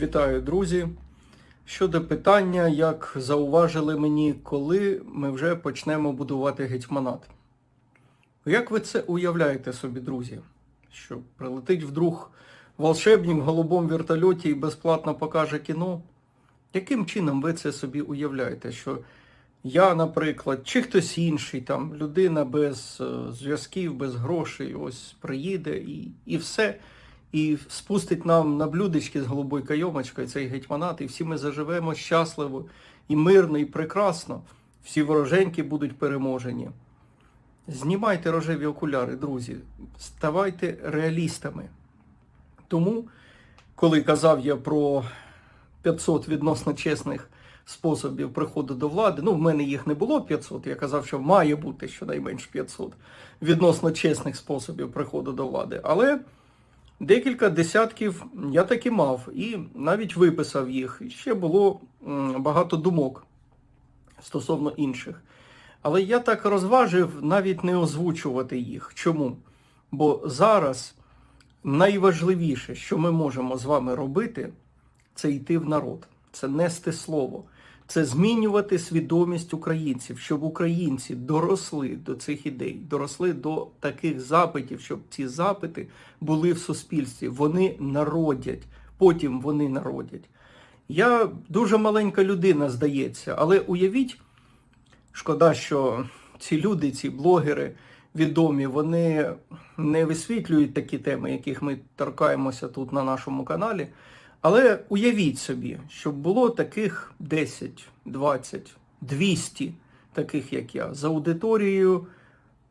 Вітаю, друзі. Щодо питання, як зауважили мені, коли ми вже почнемо будувати гетьманат. Як ви це уявляєте собі, друзі? Що прилетить вдруг волшебник в голубому вертольоті і безплатно покаже кіно? Яким чином ви це собі уявляєте? Що я, наприклад, чи хтось інший, там, людина без е, зв'язків, без грошей, ось приїде і, і все і спустить нам на блюдечки з голубою кайомочкою цей гетьманат, і всі ми заживемо щасливо і мирно, і прекрасно. Всі вороженьки будуть переможені. Знімайте рожеві окуляри, друзі, ставайте реалістами. Тому, коли казав я про 500 відносно чесних способів приходу до влади, ну в мене їх не було 500, я казав, що має бути щонайменш 500 відносно чесних способів приходу до влади. Але Декілька десятків я таки мав і навіть виписав їх. Ще було багато думок стосовно інших. Але я так розважив навіть не озвучувати їх. Чому? Бо зараз найважливіше, що ми можемо з вами робити, це йти в народ, це нести слово, це змінювати свідомість українців, щоб українці доросли до цих ідей, доросли до таких запитів, щоб ці запити були в суспільстві. Вони народять, потім вони народять. Я дуже маленька людина, здається, але уявіть, шкода, що ці люди, ці блогери відомі, вони не висвітлюють такі теми, яких ми торкаємося тут на нашому каналі. Але уявіть собі, щоб було таких 10, 20, 200 таких, як я, за аудиторією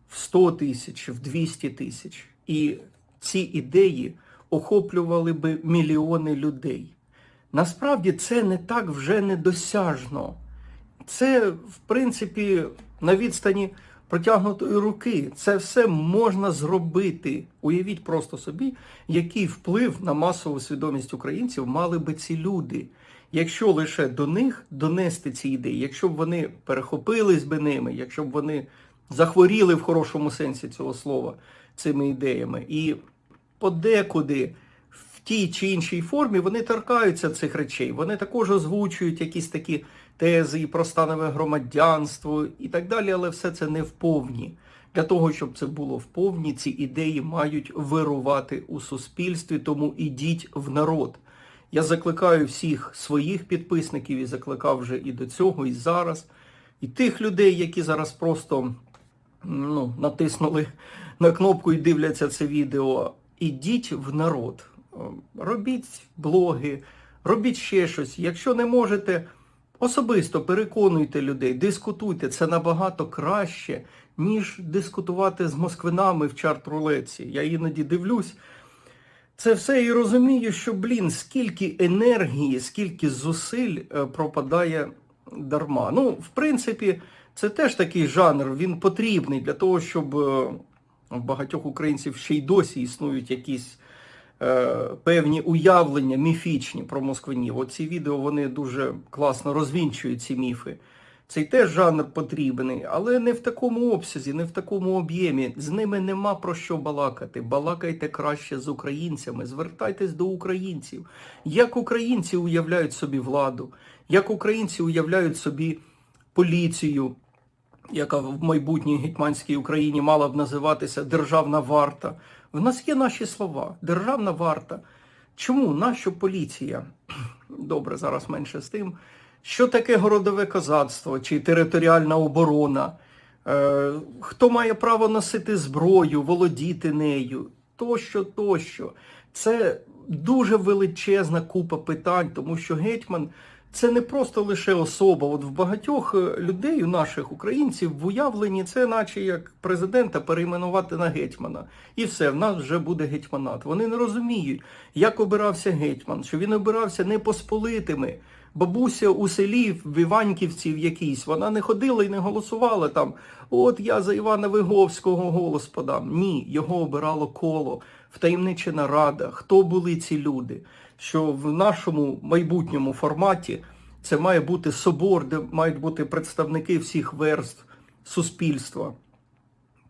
в 100 тисяч, в 200 тисяч. І ці ідеї охоплювали би мільйони людей. Насправді це не так вже недосяжно. Це, в принципі, на відстані протягнутої руки. Це все можна зробити. Уявіть просто собі, який вплив на масову свідомість українців мали би ці люди. Якщо лише до них донести ці ідеї, якщо б вони перехопились би ними, якщо б вони захворіли в хорошому сенсі цього слова цими ідеями, і подекуди в тій чи іншій формі вони торкаються цих речей. Вони також озвучують якісь такі тези і про станове громадянство і так далі, але все це не вповні. Для того, щоб це було вповні, ці ідеї мають вирувати у суспільстві, тому ідіть в народ. Я закликаю всіх своїх підписників і закликав вже і до цього, і зараз, і тих людей, які зараз просто ну, натиснули на кнопку і дивляться це відео. Ідіть в народ, робіть блоги, робіть ще щось. Якщо не можете, особисто переконуйте людей, дискутуйте. Це набагато краще, ніж дискутувати з москвинами в чарт-рулеці. Я іноді дивлюсь. Це все і розумію, що, блін, скільки енергії, скільки зусиль е, пропадає дарма. Ну, в принципі, це теж такий жанр, він потрібний для того, щоб е, в багатьох українців ще й досі існують якісь певні уявлення міфічні про москвинів. Оці відео вони дуже класно розвінчують ці міфи. Цей теж жанр потрібний, але не в такому обсязі, не в такому об'ємі. З ними нема про що балакати. Балакайте краще з українцями, звертайтесь до українців. Як українці уявляють собі владу, як українці уявляють собі поліцію, яка в майбутній гетьманській Україні мала б називатися Державна варта. В нас є наші слова. Державна варта. Чому? Нащо поліція? Добре, зараз менше з тим. Що таке городове козацтво чи територіальна оборона? Е, хто має право носити зброю, володіти нею? Тощо, тощо. Це дуже величезна купа питань, тому що гетьман це не просто лише особа. От в багатьох е, людей, у наших українців, в уявленні це наче як президента перейменувати на гетьмана. І все, в нас вже буде гетьманат. Вони не розуміють, як обирався гетьман, що він обирався не посполитими. Бабуся у селі в Іваньківці в якійсь, вона не ходила і не голосувала там. От я за Івана Виговського голос подам. Ні, його обирало коло, втаємничена рада. Хто були ці люди? Що в нашому майбутньому форматі це має бути собор, де мають бути представники всіх верств суспільства.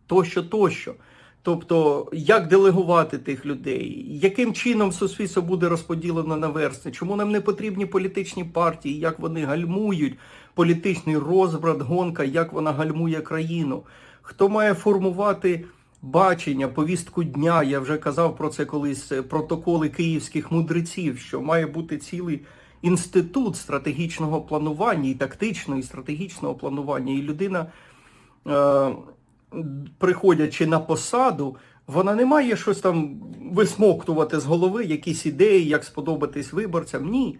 Тощо, тощо. Тобто, як делегувати тих людей, яким чином суспільство буде розподілено на версти, чому нам не потрібні політичні партії, як вони гальмують політичний розбрат, гонка, як вона гальмує країну, хто має формувати бачення, повістку дня. Я вже казав про це колись е, протоколи київських мудреців, що має бути цілий інститут стратегічного планування і тактичного, і стратегічного планування. І людина, е, приходячи на посаду, вона не має щось там висмоктувати з голови, якісь ідеї, як сподобатись виборцям. Ні.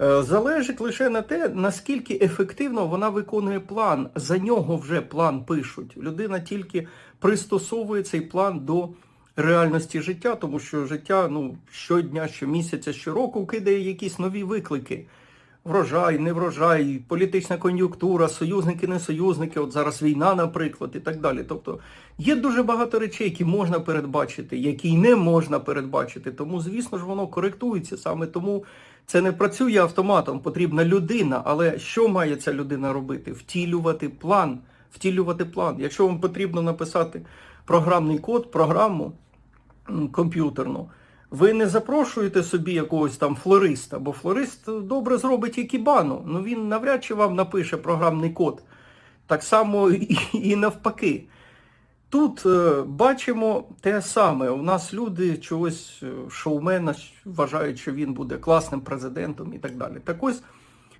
Е, Залежить лише на те, наскільки ефективно вона виконує план. За нього вже план пишуть. Людина тільки пристосовує цей план до реальності життя, тому що життя ну, щодня, щомісяця, щороку кидає якісь нові виклики. Врожай, не врожай, політична кон'юнктура, союзники, не союзники, от зараз війна, наприклад, і так далі. Тобто є дуже багато речей, які можна передбачити, які не можна передбачити. Тому, звісно ж, воно коректується. Саме тому це не працює автоматом, потрібна людина. Але що має ця людина робити? Втілювати план. Втілювати план. Якщо вам потрібно написати програмний код, програму комп'ютерну, ви не запрошуєте собі якогось там флориста, бо флорист добре зробить ікібану, ну він навряд чи вам напише програмний код. Так само і, і навпаки. Тут е, бачимо те саме. У нас люди чогось е, шоумена вважають, що він буде класним президентом і так далі. Так ось,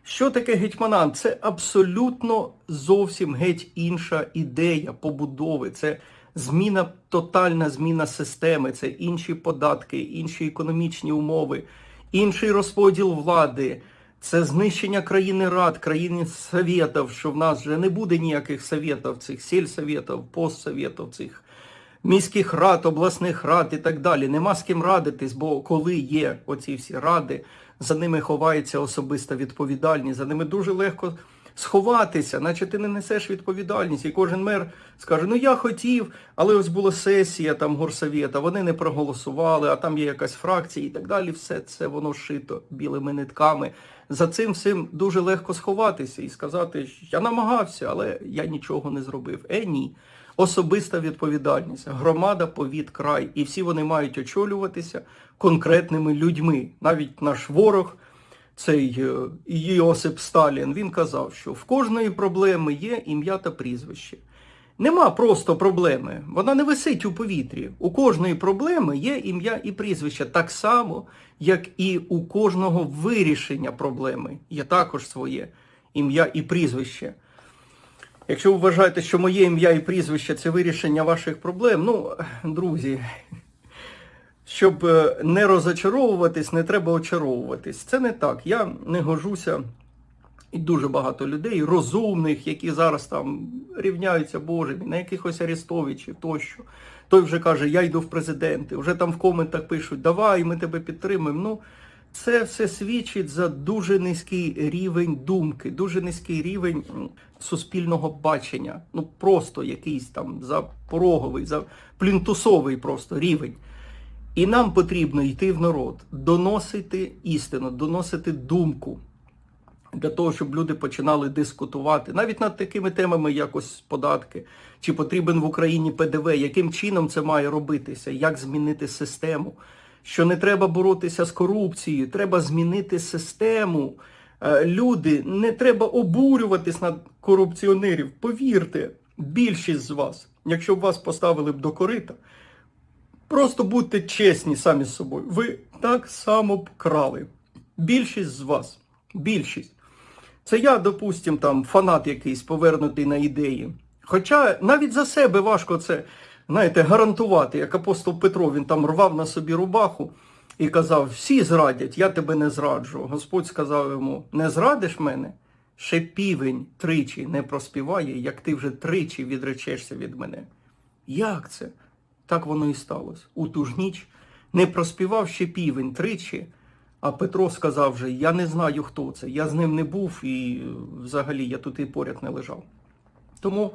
що таке гетьманат? Це абсолютно зовсім геть інша ідея побудови. Це зміна, тотальна зміна системи, це інші податки, інші економічні умови, інший розподіл влади. Це знищення країни рад, країни совєтів, що в нас вже не буде ніяких совєтів, цих сільсоветів, постсовєтів, цих міських рад, обласних рад і так далі. Нема з ким радитись, бо коли є оці всі ради, за ними ховається особиста відповідальність, за ними дуже легко сховатися, наче ти не несеш відповідальність. І кожен мер скаже, ну я хотів, але ось була сесія там горсовєта, вони не проголосували, а там є якась фракція і так далі. Все це воно шито білими нитками. За цим всім дуже легко сховатися і сказати, я намагався, але я нічого не зробив. Е, ні. Особиста відповідальність, громада, повіт, край. І всі вони мають очолюватися конкретними людьми. Навіть наш ворог, цей е, Йосип Сталін, він казав, що в кожної проблеми є ім'я та прізвище. Нема просто проблеми, вона не висить у повітрі. У кожної проблеми є ім'я і прізвище, так само, як і у кожного вирішення проблеми є також своє ім'я і прізвище. Якщо ви вважаєте, що моє ім'я і прізвище це вирішення ваших проблем, ну, друзі, щоб е, не розочаровуватись, не треба очаровуватись. Це не так. Я не гожуся. І дуже багато людей, розумних, які зараз там рівняються Боже, на якихось Арестовичів тощо. Той вже каже, я йду в президенти, вже там в коментах пишуть, давай, ми тебе підтримуємо. Ну, це все свідчить за дуже низький рівень думки, дуже низький рівень суспільного бачення. Ну просто якийсь там запороговий, за плінтусовий просто рівень. І нам потрібно йти в народ, доносити істину, доносити думку для того, щоб люди починали дискутувати навіть над такими темами, як ось податки, чи потрібен в Україні ПДВ, яким чином це має робитися, як змінити систему, що не треба боротися з корупцією, треба змінити систему. Е, Люди, не треба обурюватись над корупціонерів. Повірте, більшість з вас, якщо б вас поставили б до корита, Просто будьте чесні самі з собою. Ви так само б крали. Більшість з вас. Більшість. Це я, допустим, там фанат якийсь повернутий на ідеї. Хоча навіть за себе важко це, знаєте, гарантувати. Як апостол Петро, він там рвав на собі рубаху і казав, всі зрадять, я тебе не зраджу. Господь сказав йому, не зрадиш мене? Ще півень тричі не проспіває, як ти вже тричі відречешся від мене. Як це? Так воно і сталося. У ту ж ніч не проспівав ще півень тричі, а Петро сказав вже, я не знаю, хто це, я з ним не був і е, взагалі я тут і поряд не лежав. Тому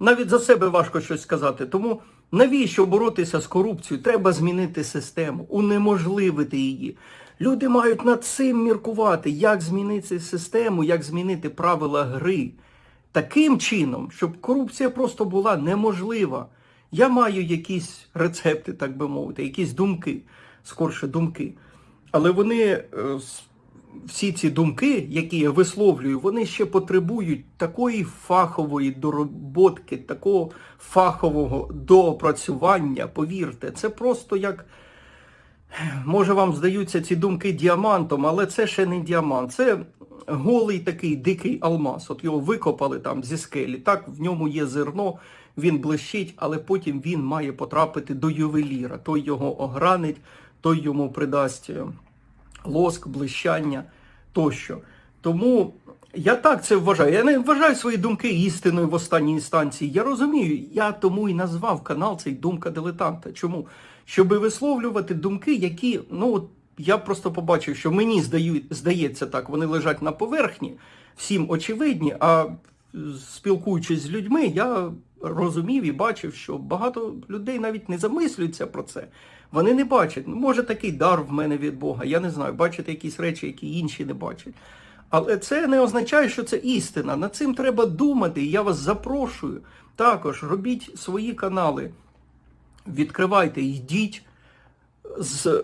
навіть за себе важко щось сказати. Тому навіщо боротися з корупцією? Треба змінити систему, унеможливити її. Люди мають над цим міркувати, як змінити систему, як змінити правила гри таким чином, щоб корупція просто була неможлива. Я маю якісь рецепти, так би мовити, якісь думки, скорше думки. Але вони, е, всі ці думки, які я висловлюю, вони ще потребують такої фахової дороботки, такого фахового доопрацювання. Повірте, це просто як. Може, вам здаються ці думки діамантом, але це ще не діамант. Це голий такий дикий алмаз. От його викопали там зі скелі. Так, в ньому є зерно, він блищить, але потім він має потрапити до ювеліра. Той його огранить, той йому придасть е, лоск, блищання тощо. Тому я так це вважаю. Я не вважаю свої думки істиною в останній інстанції. Я розумію, я тому і назвав канал цей Думка дилетанта. Чому? Щоб висловлювати думки, які, ну от я просто побачив, що мені здаю, здається так, вони лежать на поверхні, всім очевидні, а спілкуючись з людьми, я розумів і бачив, що багато людей навіть не замислюються про це. Вони не бачать. Ну, може, такий дар в мене від Бога, я не знаю, бачити якісь речі, які інші не бачать. Але це не означає, що це істина. Над цим треба думати. Я вас запрошую. Також робіть свої канали, відкривайте, йдіть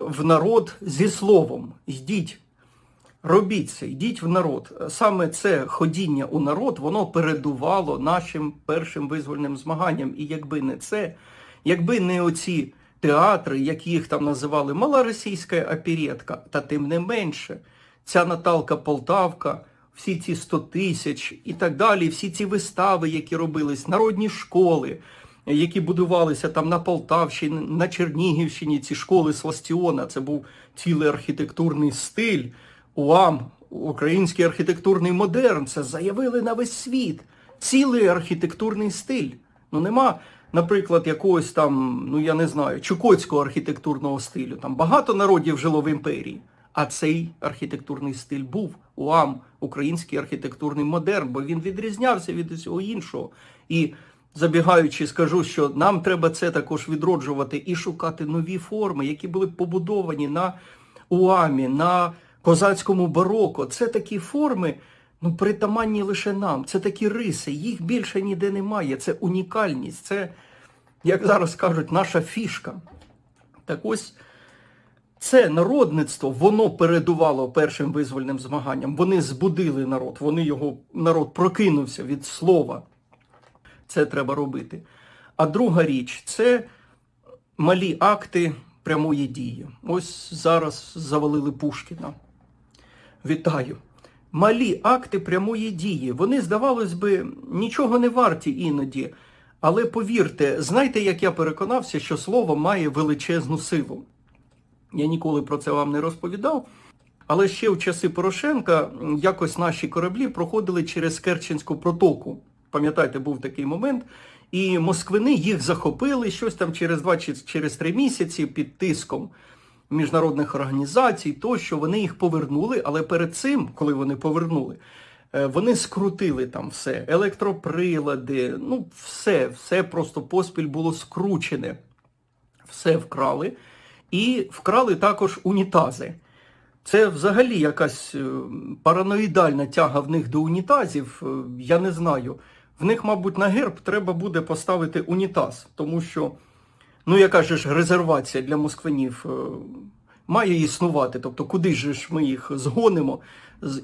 в народ зі словом. Йдіть. Робіть це, йдіть в народ. Саме це ходіння у народ, воно передувало нашим першим визвольним змаганням. І якби не це, якби не оці театри, як їх там називали, мала російська оперетка, та тим не менше, ця Наталка Полтавка, всі ці 100 тисяч і так далі, всі ці вистави, які робились, народні школи, які будувалися там на Полтавщині, на Чернігівщині, ці школи Сластіона, це був цілий архітектурний стиль. УАМ, український архітектурний модерн, це заявили на весь світ. Цілий архітектурний стиль. Ну нема, наприклад, якогось там, ну я не знаю, чукотського архітектурного стилю. Там багато народів жило в імперії. А цей архітектурний стиль був УАМ, український архітектурний модерн, бо він відрізнявся від усього іншого. І забігаючи, скажу, що нам треба це також відроджувати і шукати нові форми, які були побудовані на УАМі, на козацькому бароко. Це такі форми, ну, притаманні лише нам. Це такі риси, їх більше ніде немає. Це унікальність, це, як зараз кажуть, наша фішка. Так ось це народництво, воно передувало першим визвольним змаганням. Вони збудили народ, вони його, народ прокинувся від слова. Це треба робити. А друга річ це малі акти прямої дії. Ось зараз завалили Пушкіна. Вітаю. Малі акти прямої дії. Вони, здавалось би, нічого не варті іноді. Але повірте, знаєте, як я переконався, що слово має величезну силу. Я ніколи про це вам не розповідав. Але ще в часи Порошенка якось наші кораблі проходили через Керченську протоку. Пам'ятаєте, був такий момент. І москвини їх захопили щось там через два чи через три місяці під тиском міжнародних організацій, тощо вони їх повернули, але перед цим, коли вони повернули, е, вони скрутили там все, електроприлади, ну все, все просто поспіль було скручене. Все вкрали. І вкрали також унітази. Це взагалі якась е, параноїдальна тяга в них до унітазів. Е, Я не знаю. В них, мабуть, на герб треба буде поставити унітаз, тому що, ну яка ж резервація для москвинів е, має існувати. Тобто, куди ж ми їх згонимо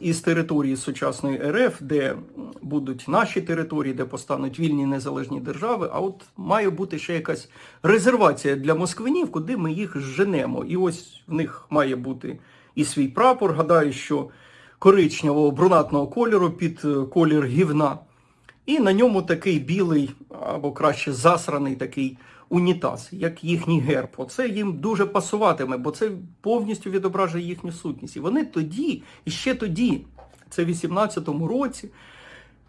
із території сучасної РФ, де будуть наші території, де постануть вільні незалежні держави. А от має бути ще якась резервація для москвинів, куди ми їх зженемо. І ось в них має бути і свій прапор. Гадаю, що коричневого брунатного кольору під е, колір гівна. І на ньому такий білий, або краще засраний такий унітаз, як їхній герб. Оце їм дуже пасуватиме, бо це повністю відображує їхню сутність. І вони тоді, і ще тоді, це в 18-му році,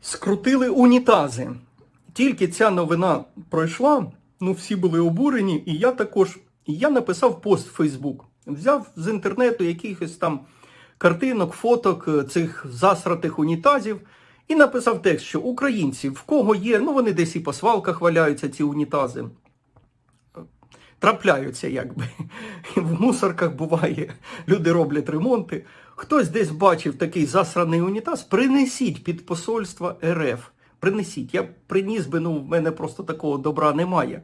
скрутили унітази. Тільки ця новина пройшла, ну всі були обурені, і я також, і я написав пост в Фейсбук. Взяв з інтернету якихось там картинок, фоток е, цих засратих унітазів. І написав текст, що українці, в кого є, ну вони десь і по свалках валяються, ці унітази. Трапляються, якби. В мусорках буває, люди роблять ремонти. Хтось десь бачив такий засраний унітаз, принесіть під посольство РФ. Принесіть. Я приніс би, ну в мене просто такого добра немає.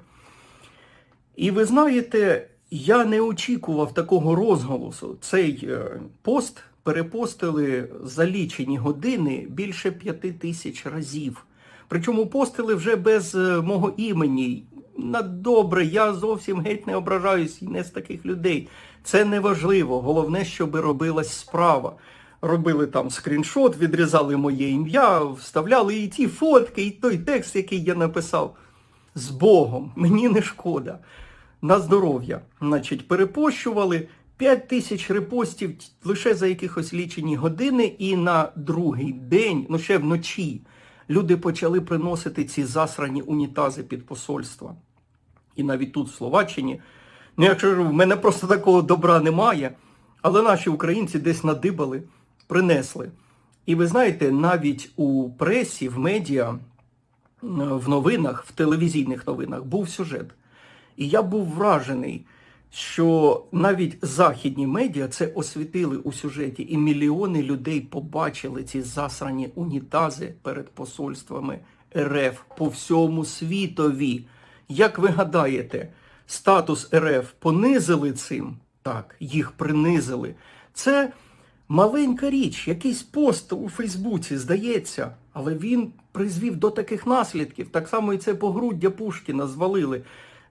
І ви знаєте, я не очікував такого розголосу. Цей е, пост перепостили за лічені години більше п'яти тисяч разів. Причому постили вже без е, мого імені. На добре, я зовсім геть не ображаюсь і не з таких людей. Це не важливо. Головне, щоб робилась справа. Робили там скріншот, відрізали моє ім'я, вставляли і ті фотки, і той текст, який я написав. З Богом, мені не шкода. На здоров'я. Значить, перепощували 5 тисяч репостів лише за якихось лічені години, і на другий день, ну ще вночі, люди почали приносити ці засрані унітази під посольства. І навіть тут, в Словаччині, ну я кажу, в мене просто такого добра немає, але наші українці десь надибали, принесли. І ви знаєте, навіть у пресі, в медіа, в новинах, в телевізійних новинах був сюжет. І я був вражений, що навіть західні медіа це освітили у сюжеті, і мільйони людей побачили ці засрані унітази перед посольствами РФ по всьому світові. Як ви гадаєте, статус РФ понизили цим? Так, їх принизили. Це маленька річ, якийсь пост у Фейсбуці, здається, але він призвів до таких наслідків. Так само і це погруддя Пушкіна звалили.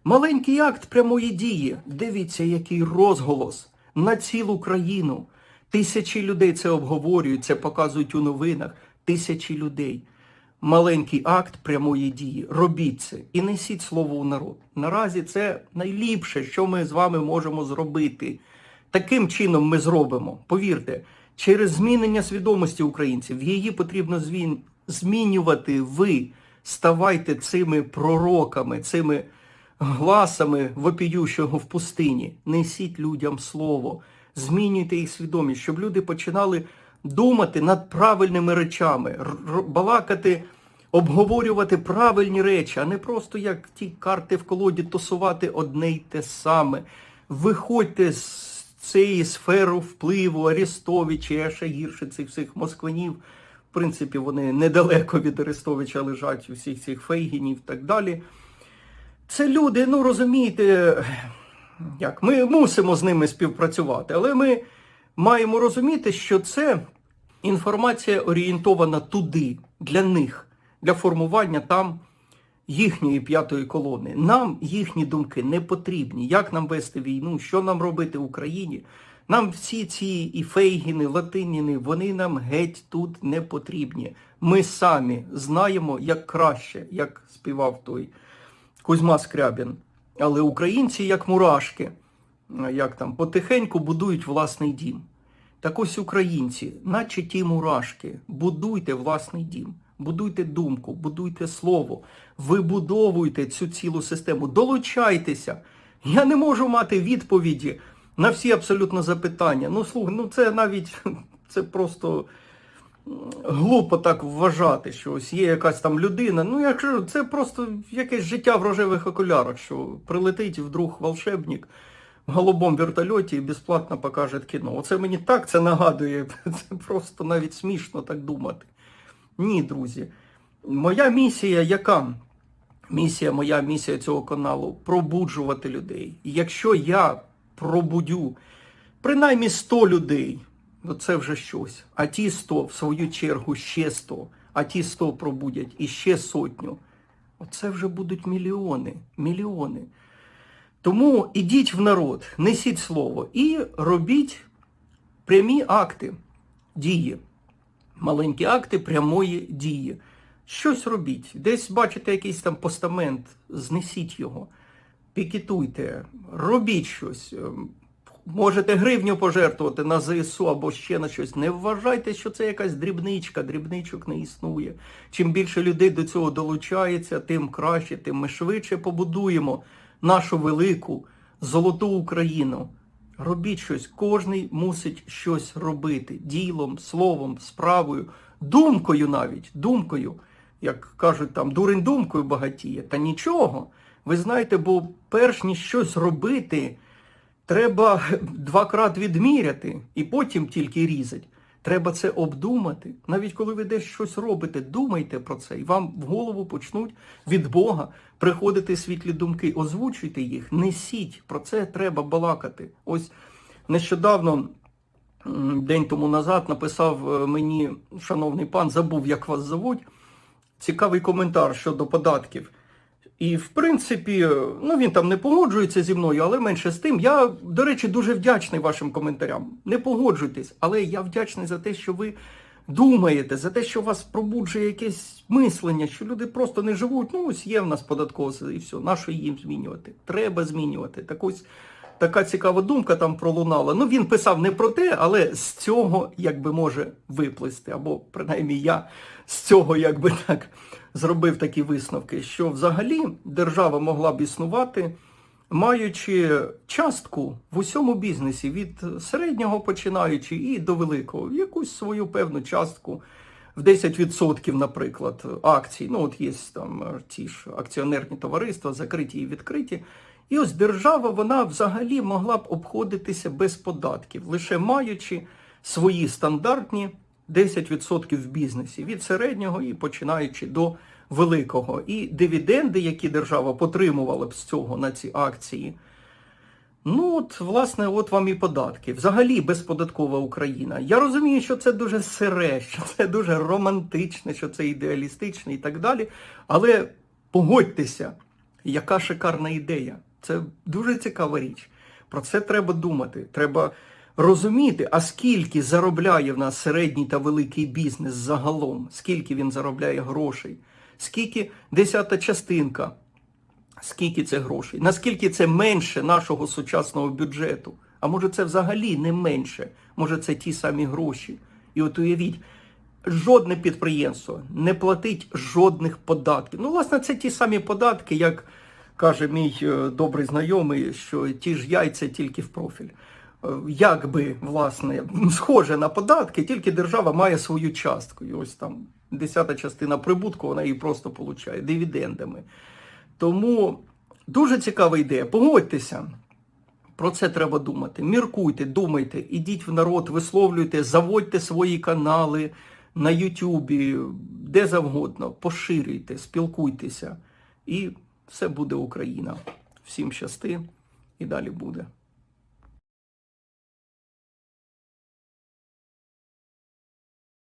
Маленький акт прямої дії. Дивіться, який розголос на цілу країну. Тисячі людей це обговорюють, це показують у новинах. Тисячі людей. Маленький акт прямої дії. Робіть це і несіть слово у народ. Наразі це найліпше, що ми з вами можемо зробити. Таким чином ми зробимо. Повірте, через змінення свідомості українців її потрібно змінювати. Ви ставайте цими пророками, цими гласами вопіющого в пустині. Несіть людям слово, змінюйте їх свідомість, щоб люди починали думати над правильними речами, балакати, обговорювати правильні речі, а не просто як ті карти в колоді тусувати одне й те саме. Виходьте з цієї сфери впливу Арестовича, а ще гірше цих всіх москвинів. В принципі, вони недалеко від Арестовича лежать, усіх цих фейгінів і так далі. Це люди, ну розумієте, як ми мусимо з ними співпрацювати, але ми маємо розуміти, що це інформація орієнтована туди, для них, для формування там їхньої п'ятої колони. Нам їхні думки не потрібні. Як нам вести війну, що нам робити в Україні? Нам всі ці і фейгіни, латиніни, вони нам геть тут не потрібні. Ми самі знаємо, як краще, як співав той Кузьма Скрябін. Але українці, як мурашки, як там, потихеньку будують власний дім. Так ось українці, наче ті мурашки, будуйте власний дім, будуйте думку, будуйте слово, вибудовуйте цю цілу систему, долучайтеся. Я не можу мати відповіді на всі абсолютно запитання. Ну, слухай, ну це навіть це просто глупо так вважати, що ось є якась там людина. Ну, я кажу, це просто якесь життя в рожевих окулярах, що прилетить вдруг волшебник в голубому вертольоті і безплатно покаже кіно. Оце мені так це нагадує. Це просто навіть смішно так думати. Ні, друзі. Моя місія яка? Місія, моя місія цього каналу пробуджувати людей. І якщо я пробудю принаймні 100 людей, ну це вже щось. А ті 100, в свою чергу, ще 100, а ті 100 пробудять і ще сотню. Оце вже будуть мільйони, мільйони. Тому ідіть в народ, несіть слово і робіть прямі акти дії. Маленькі акти прямої дії. Щось робіть. Десь бачите якийсь там постамент, знесіть його, пікетуйте, робіть щось. Ем, Можете гривню пожертвувати на ЗСУ або ще на щось. Не вважайте, що це якась дрібничка, дрібничок не існує. Чим більше людей до цього долучається, тим краще, тим ми швидше побудуємо нашу велику золоту Україну. Робіть щось, кожний мусить щось робити. Ділом, словом, справою, думкою навіть, думкою. Як кажуть там, дурень думкою багатіє. Та нічого. Ви знаєте, бо перш ніж щось робити, треба два крат відміряти і потім тільки різати. Треба це обдумати. Навіть коли ви десь щось робите, думайте про це, і вам в голову почнуть від Бога приходити світлі думки. Озвучуйте їх, несіть. Про це треба балакати. Ось нещодавно, день тому назад, написав е, мені, шановний пан, забув, як вас зовуть, цікавий коментар щодо податків. І, в принципі, ну він там не погоджується зі мною, але менше з тим. Я, до речі, дуже вдячний вашим коментарям. Не погоджуйтесь, але я вдячний за те, що ви думаєте, за те, що вас пробуджує якесь мислення, що люди просто не живуть. Ну, ось є в нас податково і все. Нащо їм змінювати? Треба змінювати. Так ось така цікава думка там пролунала. Ну, він писав не про те, але з цього якби може виплисти. Або принаймні я з цього якби так зробив такі висновки, що взагалі держава могла б існувати, маючи частку в усьому бізнесі від середнього починаючи і до великого, якусь свою певну частку. В 10%, наприклад, акцій, ну от є там е, ті ж акціонерні товариства, закриті і відкриті. І ось держава, вона взагалі могла б обходитися без податків, лише маючи свої стандартні 10% в бізнесі, від середнього і починаючи до великого. І дивіденди, які держава потримувала б з цього на ці акції, Ну, от, власне, от вам і податки. Взагалі безподаткова Україна. Я розумію, що це дуже сире, що це дуже романтичне, що це ідеалістичне і так далі. Але погодьтеся, яка шикарна ідея. Це дуже цікава річ. Про це треба думати. Треба розуміти, а скільки заробляє в нас середній та великий бізнес загалом, скільки він заробляє грошей, скільки десята частинка. Скільки це грошей? Наскільки це менше нашого сучасного бюджету? А може це взагалі не менше? Може це ті самі гроші? І от уявіть, жодне підприємство не платить жодних податків. Ну, власне, це ті самі податки, як каже мій е, добрий знайомий, що ті ж яйця тільки в профіль. Е, Як би, власне, схоже на податки, тільки держава має свою частку. І ось там десята частина прибутку, вона її просто получає дивідендами. Тому дуже цікава ідея. Погодьтеся. Про це треба думати. Міркуйте, думайте, ідіть в народ, висловлюйте, заводьте свої канали на Ютубі, де завгодно, поширюйте, спілкуйтеся. І все буде Україна. Всім щасти і далі буде.